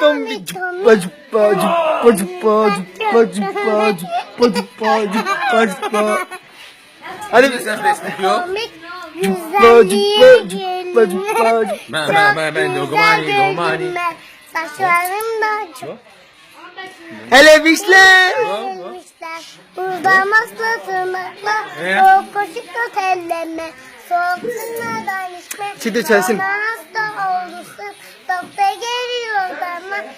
Tombi cuppa cuppa cuppa cuppa cuppa cuppa cuppa cuppa cuppa cuppa. Hadi bir Sen Facebook yok. Cuppa cuppa cuppa cuppa. Ben ben ben ben Dogomani Dogomani. Saçlarım da çok Hele bişler. Uzamaz tırnakla Ee? O koşuk da telleme Soğuk sınırdan içme Çiğdem içersin.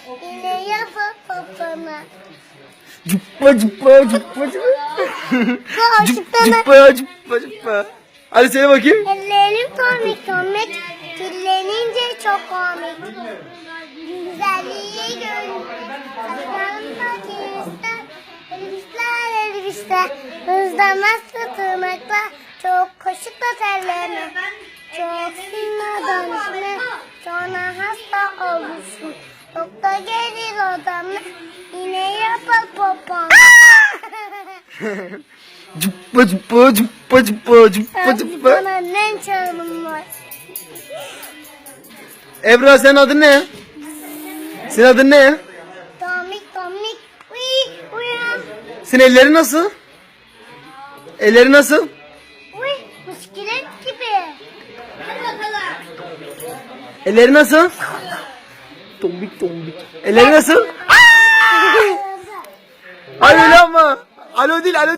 Ne yapar babama? Cıpla cıpla cıpla cıpla. Cıpla cıpla cıpla. Hadi söyle bakayım. Ellerim komik komik. Kirlenince çok komik. Güzelliği görün. Saçlarım da kirişler. Elbisler elbisler. Hızlamazsa tırnaklar. Çok koşukla terleme. Çok sinirden sonra hasta olursun. Doktor gelir odamda Yine yapar popon Cuppa cuppa cuppa cuppa cuppa cuppa. Bana ne çalım var Ebra senin adın ne? Senin adın ne? Tomik tomik uy uyan Senin ellerin nasıl? Elleri nasıl? uy muskilet gibi. Hadi bakalım. Elleri nasıl? Tombik tombik. Elleri nasıl? Öyle ama. Alo değil alo.